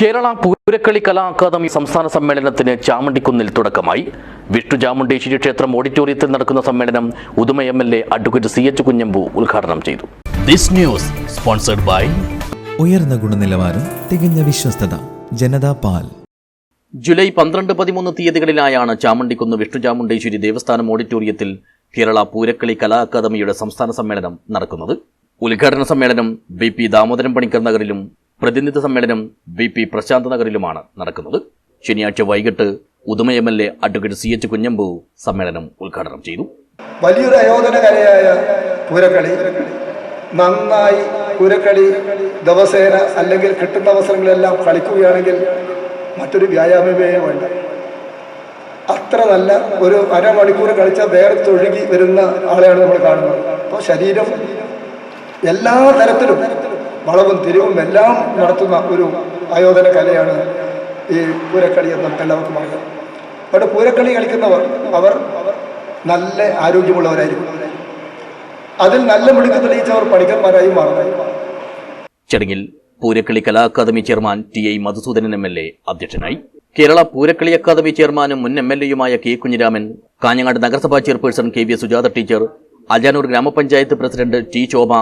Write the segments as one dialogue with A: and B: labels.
A: കേരള പൂരക്കളി കലാ academy സംസ്ഥാന സമ്മേളനത്തിന് ചാമുണ്ടിക്കുന്നിൽ തുടക്കമായി. വിഷ്ണു ചാമുണ്ടേശ്വരി ക്ഷേത്രം ഓഡിറ്റോറിയത്തിൽ നടക്കുന്ന സമ്മേളനം Uduma M L A advocate C H Kunhambu ഉദ്ഘാടനം ചെയ്തു. ദിസ് ന്യൂസ് സ്പോൺസർഡ് ബൈ
B: ഉയർന്ന ഗുണനിലവാരം തികഞ്ഞ വിശ്വസ്തത ജനതാ പാൽ.
A: ജൂലൈ പന്ത്രണ്ട് പതിമൂന്ന് തീയതികളിലായാണ് ചാമുണ്ടിക്കുന്ന് വിഷ്ണു ചാമുണ്ടേശ്വരി ദേവസ്ഥാനം ഓഡിറ്റോറിയത്തിൽ കേരള പൂരക്കളി കലാ അക്കാദമിയുടെ സംസ്ഥാന സമ്മേളനം നടക്കുന്നത്. ഉദ്ഘാടന സമ്മേളനം ബി പി ദാമോദരൻ പണിക്കർ നഗറിലും പ്രതിനിധി സമ്മേളനം വി പി പ്രശാന്ത് നഗറിലുമാണ് നടക്കുന്നത്. ശനിയാഴ്ച വൈകിട്ട് Uduma M L A advocate C H Kunhambu സമ്മേളനം ഉദ്ഘാടനം ചെയ്തു.
C: വലിയൊരു അയോധന കലയായ പൂരക്കളി. നന്നായി പൂരക്കളി ദിവസേന അല്ലെങ്കിൽ കിട്ടുന്ന അവസരങ്ങളെല്ലാം കളിക്കുകയാണെങ്കിൽ മറ്റൊരു വ്യായാമമേ വേണ്ട. അത്ര നല്ല ഒരു അരമണിക്കൂർ കളിച്ചാൽ തൊഴുകി വരുന്ന ആളെയാണ് നമ്മൾ കാണുന്നത്. അപ്പോൾ ശരീരം എല്ലാ തരത്തിലും വളവും തിരിവും എല്ലാം നടത്തുന്ന ഒരു ആയോധന കലയാണ് ഈ പൂരക്കളി എന്ന് എല്ലാവർക്കും അറിയാം. അവിടെ പൂരക്കളി കളിക്കുന്നവർ അവർ നല്ല ആരോഗ്യമുള്ളവരായിരിക്കും. അതിൽ നല്ല മിടുക്ക് തെളിയിച്ചവർ പണിക്കന്മാരായി മാറുന്നു
A: ചടങ്ങിൽ Poorakkali Kala academy chairman T I Madhusoodanan M L A അധ്യക്ഷനായി. കേരള പൂരക്കളി അക്കാദമി ചെയർമാനും മുൻ എം എൽ എയുമായ കെ കുഞ്ഞിരാമൻ കാഞ്ഞങ്ങാട് നഗരസഭാ chairperson K V Sujatha teacher Ajanur ഗ്രാമപഞ്ചായത്ത് president T Shobha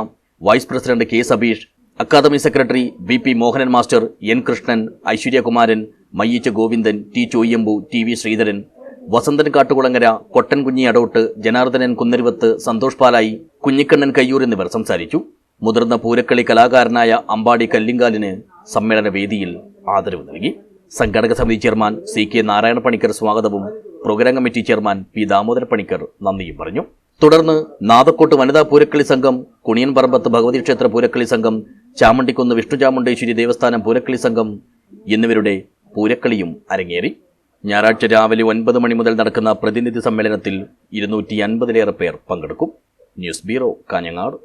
A: vice president K Sabeesh academy secretary V P Mohanan master N Krishnan Aishwaryakumaran Mayyacha Govindan T Choyyambu T V Sreedharan Vasanthan Kattukulangara Kottankunhi Adott Janardhanan Kunnaruvath Santhosh Palayi Kunhikannan Kayyur എന്നിവർ സംസാരിച്ചു. മുതിർന്ന പൂരക്കളി കലാകാരനായ അമ്പാടി കല്ലിങ്കാലിന് സമ്മേളന വേദിയിൽ ആദരവ് നൽകി. സംഘാടക സമിതി chairman C K Narayana Panicker സ്വാഗതവും programme committee chairman P Damodara Panicker നന്ദിയും പറഞ്ഞു. തുടർന്ന് നാദക്കോട്ട് വനിതാ പൂരക്കളി സംഘം കുണിയൻപറമ്പത്ത് ഭഗവതി ക്ഷേത്ര പൂരക്കളി സംഘം ചാമണ്ടിക്കുന്ന് വിഷ്ണു ചാമുണ്ടേശ്വരി ദേവസ്ഥാനം പൂരക്കളി സംഘം എന്നിവരുടെ പൂരക്കളിയും അരങ്ങേറി. ഞായറാഴ്ച രാവിലെ ഒൻപത് മണി മുതൽ നടക്കുന്ന പ്രതിനിധി സമ്മേളനത്തിൽ ഇരുന്നൂറ്റി അൻപതിലേറെ പേർ പങ്കെടുക്കും. News bureau Kanhangad.